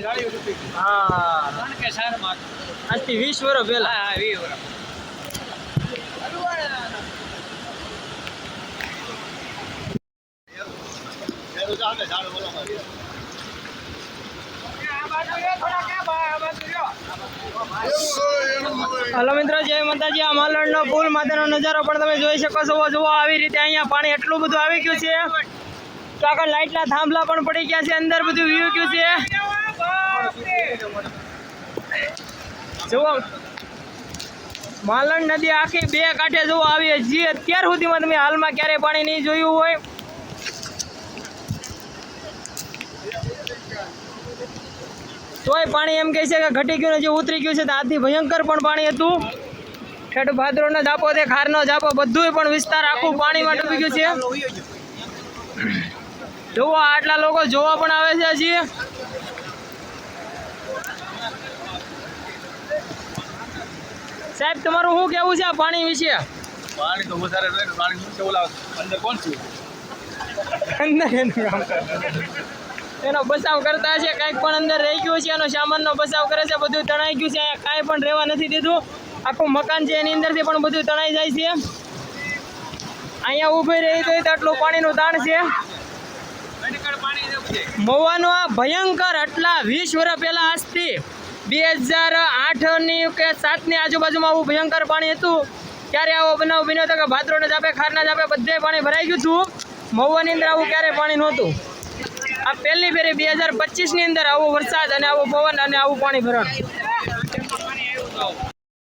ને જાળીઓ હા ત્રણ કે ચારમાં આજથી વીસ વર્ષ પહેલા. હા વીસ વર્ષ. હલો મિત્રો જય માતાજી. આ માલણનો પુલ માતાનો નજારો પણ તમે જોઈ શકો છો. જુઓ આવી રીતે અહીંયા પાણી એટલું બધું આવી ગયું છે. તો આગળ લાઇટના થાંભલા પણ પડી ગયા છે. અંદર બધું વ્યૂ ગયું છે. જુઓ. માલણ નદી આખી બે કાંઠે જુઓ આવી હજી અત્યાર સુધીમાં તમે હાલમાં ક્યારેય પાણી નહીં જોયું હોય. તોય પાણી એમ કહે છે કે ઘટી ગયું ને જે ઉતરી ગયું છે આથી ભયંકર પણ પાણી હતું. ઠેઠ ભાદરોનો જાપો તે ખારનો જાપો, બધુંય પણ વિસ્તાર આખું પાણીમાં ડૂબી ગયું છે. જુઓ, આટલા લોકો જોવા પણ આવે છે હજી. સાહેબ તમારું શું કેવું છે આ પાણી વિશે? પાણી તો વધારે પાણી નીચે ઓલા અંદર કોણ છું? અંદર એનું કામ એનો બચાવ કરતા છે કાંઈક પણ અંદર રહી ગયું છે એનો સામાનનો બચાવ કરે છે બધું તણાઈ ગયું છે અહીંયા કાંઈ પણ રહેવા નથી દીધું. આખું મકાન છે એની અંદરથી પણ બધું તણાઈ જાય છે. અહીંયા ઊભી રહી તો આટલું પાણીનું તાણ છે. છે. મવાનું આ ભયંકર આટલા વીસ વર્ષ પહેલા આજથી બે હજાર આઠની કે સાતની આજુબાજુમાં આવું ભયંકર પાણી હતું, ત્યારે આવો બનાવ બન્યો હતો કે ભાદરોને જાપે ખારના જાપે બધે પાણી ભરાઈ ગયું હતું. મહુવાની અંદર આવું ક્યારેય પાણી નહોતું. આ પહેલી ફેરી બે હજાર પચીસની અંદર આવો વરસાદ અને આવો પવન અને આવું પાણી ભરણ.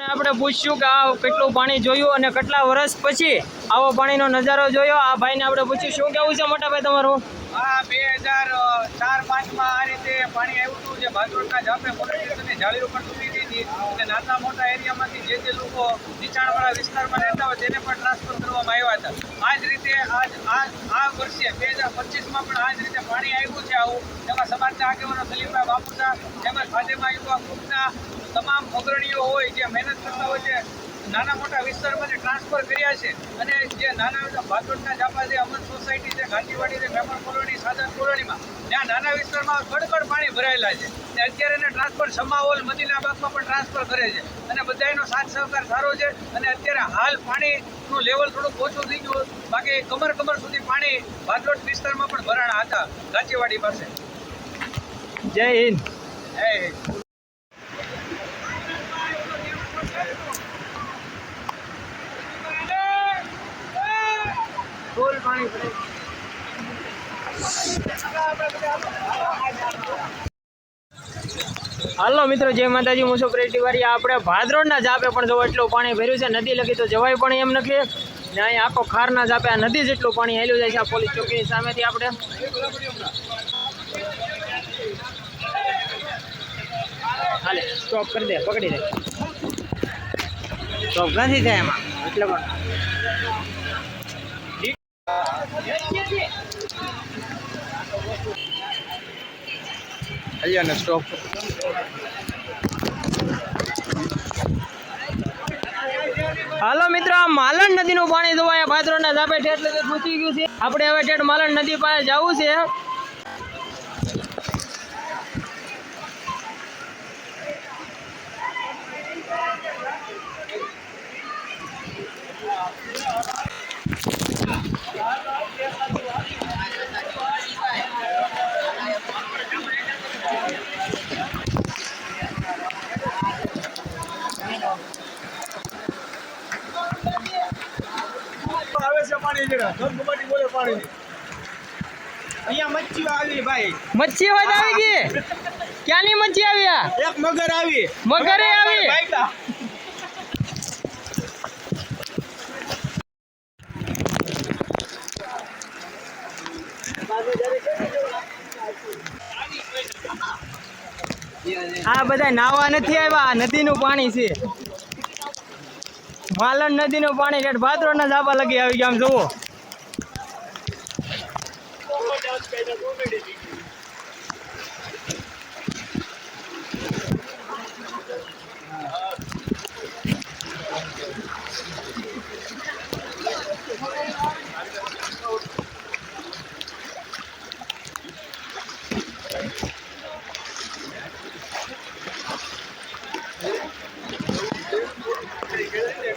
આપણે પૂછ્યું કે આ કેટલું પાણી જોયું અને કેટલા વર્ષ પછી આવો પાણીનો નજારો જોયો? આ ભાઈને આપણે પૂછ્યું, શું કેવું છે મોટા ભાઈ તમારું? આ બે હજાર ચાર પાંચમાં આ રીતે પાણી આવ્યું હતું, જે ભાદરોડના જાપે મોટી પણ તૂટી હતી અને નાના મોટા એરિયામાંથી જે જે લોકો નીચાણવાળા વિસ્તારમાં રહેતા હોય તેને પણ ટ્રાન્સફર કરવામાં આવ્યા હતા. આ જ રીતે આજ આ આ વર્ષે બે હજાર પચીસમાં પણ આ જ રીતે પાણી આવ્યું છે આવું. તેમાં સમાજના આગેવાનો સલીમભાઈ બાપુસા તેમજ ભાજપા યુવા ગ્રુપના તમામ અગ્રણીઓ હોય જે મહેનત કરતા હોય છે નાના મોટા વિસ્તારમાં જે ટ્રાન્સફર કર્યા છે. અને જે નાના ભાદોડના જાપા છે અમર સોસાયટી છે ગાંધીવાડી છે મેમણ કોલોની સાધન કોલોનીમાં ત્યાં નાના વિસ્તારમાં કડકડ પાણી ભરાયેલા છે. અત્યારે એને ટ્રાન્સફર સમાવોલ મદીના બાગમાં પણ ટ્રાન્સફર કરે છે. અને બધાનો સાથ સહકાર સારો છે. અને અત્યારે હાલ પાણીનું લેવલ થોડુંક ઓછું થઈ ગયું બાકી કમર કમર સુધી પાણી ભાદોડ વિસ્તારમાં પણ ભરાણા હતા ગાંધીવાડી પાસે. જય હિન્દ. જય પાણી હાલો મિત્રો જય માતાજી હું છું પ્રેટી આપણે ભાદરોડના જાપે પણ જો એટલું પાણી ભર્યું છે નદી લગી તો જવાય પણ એમ નથી. ને અહીંયા આખો ખારના જાપે આ નદી જેટલું પાણી હેલું જાય છે આ પોલીસ ચોકીની સામેથી આપણે. હાલે સ્ટોપ કરી દે પકડી દે. સ્ટોપ નથી થાય એમાં. એટલે પણ. અહીંયા સ્ટોપ હાલો મિત્રો માલણ નદીનું પાણી જોવા અહીંયા ભાદરોના ધાબે ઠેઠ લગી પૂછી ગયું છે. આપણે હવે ઠેઠ માલણ નદી પાસે જવું છે. મચ્છી આવી ભાઈ. મચ્છી હોય તો આવી ગઈ? ક્યાંની મચ્છી આવી આ? એક મગર આવી. મગરે આવી. આ બધા નાવા નથી આવ્યા નદીનું પાણી છે. માલણ નદીનું પાણી ઠેઠ ભાદરોના ઝાપા લગી આવી ગયા આમ જુઓ.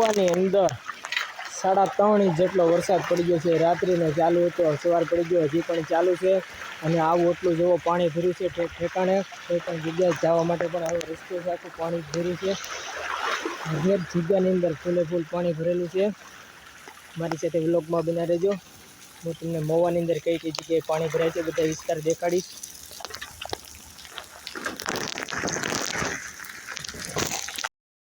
મહુવાની અંદર સાડા ત્રણ ઇંચ જેટલો વરસાદ પડી ગયો છે. રાત્રિનો ચાલુ હતો, સવાર પડી ગયો, હજી પણ ચાલુ છે. અને આવું એટલું જેવો, પાણી ભર્યું છે ઠેક ઠેકાણે. કોઈ પણ જગ્યાએ જવા માટે પણ આવો રસ્તો આખું પાણી ભર્યું છે. દરેક જગ્યાની અંદર ફૂલે ફૂલ પાણી ભરેલું છે. મારી સાથે વ્લોગમાં બના રહેજો. હું તમને મોવાની અંદર કઈ કઈ જગ્યાએ પાણી ભરાય છે, બધા વિસ્તાર દેખાડીશ.